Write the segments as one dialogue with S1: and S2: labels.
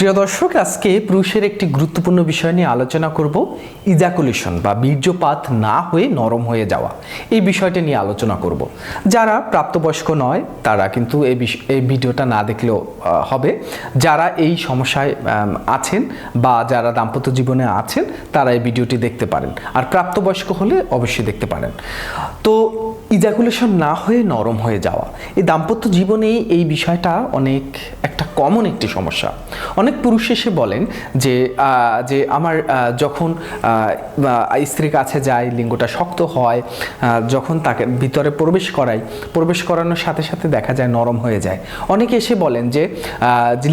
S1: প্রিয় দর্শক, আজকে পুরুষের একটি গুরুত্বপূর্ণ বিষয় নিয়ে আলোচনা করব ইজাকুলেশন বা বীর্যপাত না হয়ে নরম হয়ে যাওয়া। এই বিষয়টা নিয়ে আলোচনা করব। যারা প্রাপ্তবয়স্ক নয়, তারা কিন্তু এই এই ভিডিওটা না দেখলেও হবে। যারা এই সমস্যায় আছেন বা যারা দাম্পত্য জীবনে আছেন, তারা এই ভিডিওটি দেখতে পারেন। আর প্রাপ্তবয়স্ক হলে অবশ্যই দেখতে পারেন। তো ইজাকুলেশন না হয়ে নরম হয়ে যাওয়া। এই দাম্পত্য জীবনে এই বিষয়টা অনেক, একটা কমন একটি সমস্যা। অনেক পুরুষ এসে বলেন যে যে আমার যখন স্ত্রীর কাছে যায় লিঙ্গটা শক্ত হয় যখন তাকে ভিতরে প্রবেশ করাই, প্রবেশ করানোর সাথে সাথে দেখা যায় নরম হয়ে যায়। অনেকে এসে বলেন যে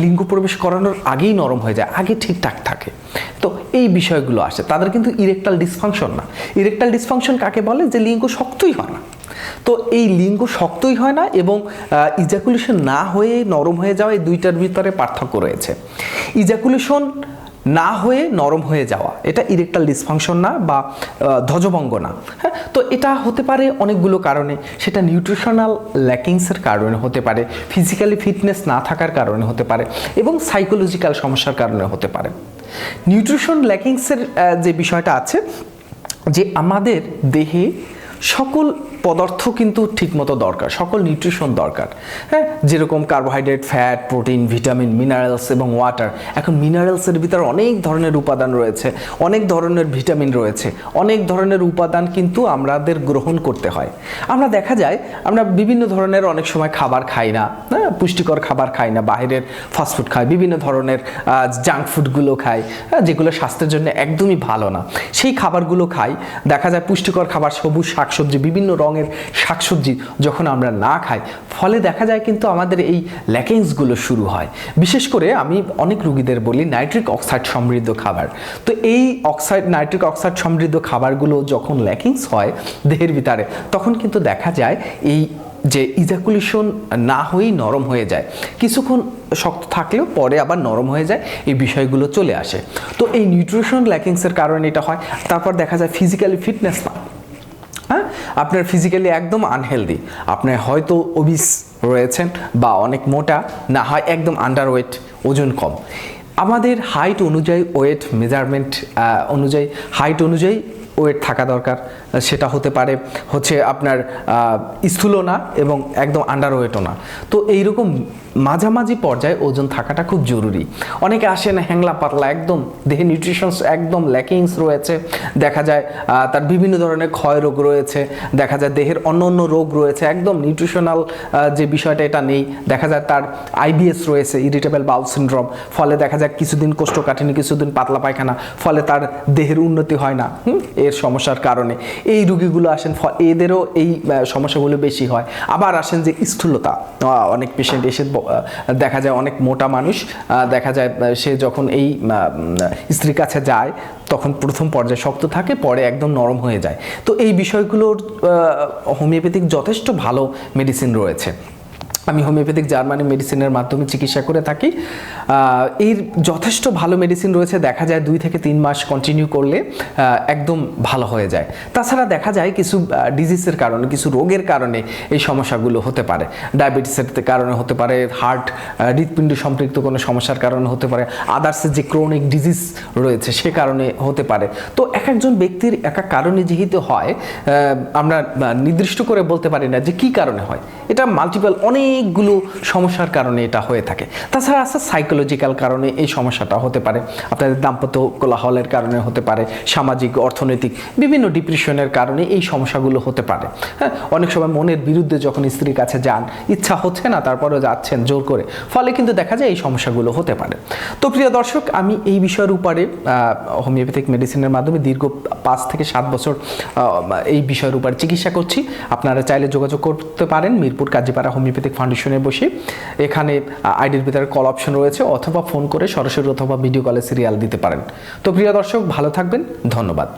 S1: লিঙ্গ প্রবেশ করানোর আগেই নরম হয়ে যায়, আগে ঠিকঠাক থাকে। তো এই বিষয়গুলো আসে। তাদের কিন্তু ইরেকটাল ডিসফাংশন না। ইরেকটাল ডিসফাংশন কাকে বলে? যে লিঙ্গ শক্তই হয় না। তো এই লিঙ্গ শক্তই হয় না এবং ইজাকুলেশন না হয়ে নরম হয়ে যাওয়া এই দুইটার ভিতরে পার্থক্য রয়েছে। ইজাকুলেশন না হয়ে নরম হয়ে যাওয়া, এটা ইরেকটাল ডিসফাংশন না বা ধ্বজভঙ্গ না। হ্যাঁ? তো এটা হতে পারে অনেকগুলো কারণে। সেটা নিউট্রিশনাল ল্যাকিংসের কারণে হতে পারে ফিজিক্যালি ফিটনেস না থাকার কারণে হতে পারে এবং সাইকোলজিক্যাল সমস্যার কারণে হতে পারে। নিউট্রিশন ল্যাকিংসের যে বিষয়টা আছে যে আমাদের দেহে সকল পদার্থ কিন্তু ঠিকমতো দরকার সকল নিউট্রিশন দরকার। হ্যাঁ যেরকম carbohydrate fat protein vitamin minerals এবং ওয়াটার এখন মিনারেলসের ভিতরে অনেক ধরনের উপাদান রয়েছে অনেক ধরনের ভিটামিন রয়েছে অনেক ধরনের উপাদান কিন্তু আমাদের গ্রহণ করতে হয়। আমরা দেখা যায় আমরা বিভিন্ন ধরনের অনেক সময় খাবার খাই না হ্যাঁ পুষ্টিকর খাবার খাই না বাইরের ফাস্টফুড খাই বিভিন্ন ধরনের জাঙ্ক ফুডগুলো খাই হ্যাঁ, যেগুলো স্বাস্থ্যের জন্য একদমই ভালো না। সেই খাবারগুলো খাই দেখা যায় পুষ্টিকর খাবার সবুজ শাকসবজি বিভিন্ন রঙের শাকসবজি যখন আমরা না খাই, ফলে দেখা যায় কিন্তু আমাদের এই ল্যাকিংসগুলো শুরু হয়। বিশেষ করে আমি অনেক রুগীদের বলি নাইট্রিক অক্সাইড সমৃদ্ধ খাবার। তো এই অক্সাইড, নাইট্রিক অক্সাইড সমৃদ্ধ খাবারগুলো যখন ল্যাকিংস হয় দেহের ভিতরে, তখন কিন্তু দেখা যায় এই যে ইজাকুলেশন না হয়েই নরম হয়ে যায়। কিছুক্ষণ শক্ত থাকলেও পরে আবার নরম হয়ে যায়, এই বিষয়গুলো চলে আসে। তো এই নিউট্রিশন ল্যাকিংসের কারণে এটা হয়। তারপর দেখা যায় ফিজিক্যালি ফিটনেস আপনার ফিজিক্যালি একদম আনহেলদি আপনার হয়তো ওবিস রয়েছেন বা অনেক মোটা, না হয় একদম আন্ডার ওয়েট ওজন কম। আমাদের হাইট অনুযায়ী ওয়েট মেজারমেন্ট অনুযায়ী হাইট অনুযায়ী ওয়েট থাকা দরকার। সেটা হতে পারে হচ্ছে আপনার স্থূল না এবং একদম আন্ডার ওয়েটও না। তো এইরকম মাঝামাঝি পর্যায়ে ওজন থাকাটা খুব জরুরি। অনেকে আসে না হ্যাংলা পাতলা, একদম দেহে নিউট্রিশনস একদম ল্যাকিংস রয়েছে। দেখা যায় তার বিভিন্ন ধরনের ক্ষয় রোগ রয়েছে। দেখা যায় দেহের অন্য অন্য রোগ রয়েছে। একদম নিউট্রিশনাল যে বিষয়টা এটা নেই। দেখা যায় তার আইবিএস রয়েছে ইরিটেবল বাউল সিনড্রোম ফলে দেখা যায় কিছুদিন কোষ্ঠকাঠিন্য, কিছুদিন পাতলা পায়খানা। ফলে তার দেহের উন্নতি হয় না। এর সমস্যার কারণে। এই রুগীগুলো আসেন এদেরও এই সমস্যাগুলো বেশি হয়। আবার আসেন যে স্থূলতা। অনেক পেশেন্ট এসে দেখা যায় অনেক মোটা মানুষ দেখা যায় সে যখন এই স্ত্রীর কাছে যায়, তখন প্রথম পর্যায়ে শক্ত থাকে, পরে একদম নরম হয়ে যায়। তো এই বিষয়গুলোর হোমিওপ্যাথিক যথেষ্ট ভালো মেডিসিন রয়েছে। আমি হোমিওপ্যাথিক জার্মানি মেডিসিনের মাধ্যমে চিকিৎসা করে থাকি। এর যথেষ্ট ভালো মেডিসিন রয়েছে, দেখা যায় দুই থেকে তিন মাস কন্টিনিউ করলে একদম ভালো হয়ে যায়। তাছাড়া দেখা যায় কিছু ডিজিজের কারণে, কিছু রোগের কারণে এই সমস্যাগুলো হতে পারে। ডায়াবেটিসের কারণে হতে পারে হার্ট হৃৎপিণ্ড সম্পৃক্ত কোনো সমস্যার কারণে হতে পারে আদার্সের যে ক্রনিক ডিজিজ রয়েছে সে কারণে হতে পারে। তো এক একজন ব্যক্তির এক এক কারণে যেহেতু হয় আমরা নির্দিষ্ট করে বলতে পারি না যে কি কারণে হয়। এটা মাল্টিপল অনেকগুলো সমস্যার কারণে এটা হয়ে থাকে। তাছাড়া আছে সাইকোলজিক্যাল কারণে এই সমস্যাটা হতে পারে। আপনাদের দাম্পত্য কোলাহলের কারণে হতে পারে, সামাজিক, অর্থনৈতিক, বিভিন্ন ডিপ্রেশনের কারণে এই সমস্যাগুলো হতে পারে। হ্যাঁ অনেক সময় মনের বিরুদ্ধে যখন স্ত্রীর কাছে যান, ইচ্ছা হচ্ছে না, তারপরেও যাচ্ছেন জোর করে। ফলে কিন্তু দেখা যায় এই সমস্যাগুলো হতে পারে। তো প্রিয় দর্শক, আমি এই বিষয়ের উপরে হোমিওপ্যাথিক মেডিসিনের মাধ্যমে দীর্ঘ পাঁচ থেকে সাত বছর এই বিষয়ের উপরে চিকিৎসা করছি। আপনারা চাইলে যোগাযোগ করতে পারেন, মিরপুর কাজীপাড়া হোমিওপ্যাথিক ফাউন্ডেশনে বসি। এখানে আইডির ভিতরে কল অপশন রয়েছে, অথবা ফোন করে সরাসরি অথবা ভিডিও কলে সিরিয়াল দিতে পারেন। তো প্রিয় দর্শক, ভালো থাকবেন, ধন্যবাদ।